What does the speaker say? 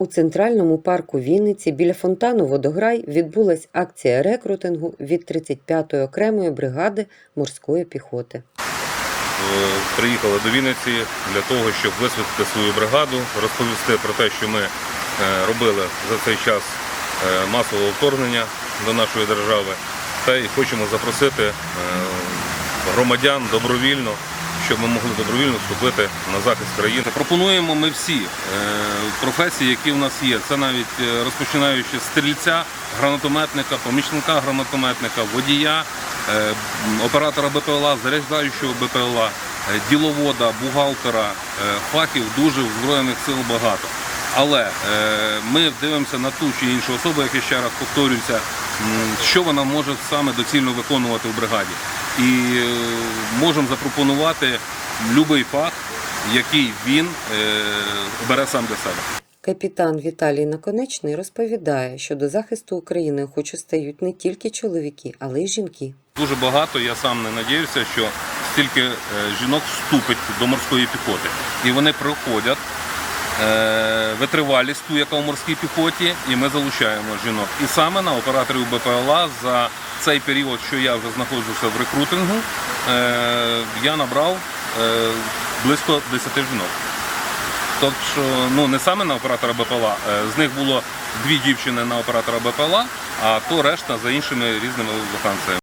У центральному парку Вінниці біля фонтану Водограй відбулась акція рекрутингу від 35-ї окремої бригади морської піхоти. Е, приїхали до Вінниці для того, щоб висвітлити свою бригаду, розповісти про те, що ми е, робили за цей час е, масового вторгнення до нашої держави, та й хочемо запросити громадян добровільно, щоб ми могли добровільно вступити на захист країни. Пропонуємо ми всі е, професії, які в нас є. Це навіть е, розпочинаючи стрільця, гранатометника, помічника гранатометника, водія, е, оператора БПЛА, заряджаючого БПЛА, діловода, бухгалтера, фахів дуже в Збройних сил багато. Але ми дивимося на ту чи іншу особу, як я ще раз повторююся, м, що вона може саме доцільно виконувати в бригаді. І е, можемо запропонувати будь-який фах, який він е, бере сам для себе. Капітан Віталій Наконечний розповідає, що до захисту України охоче стають не тільки чоловіки, але й жінки. Дуже багато, я сам не надіюся, що стільки е, жінок вступить до морської піхоти. І вони проходять витривалість ту, яка в морській піхоті, і ми залучаємо жінок. І саме на операторів БПЛА за цей період, що я вже знаходжуся в рекрутингу, е, я набрав е, близько 10 жінок. Тобто, ну не саме на оператора БПЛА, е, з них було дві дівчини на оператора БПЛА, а то решта за іншими різними вакансіями.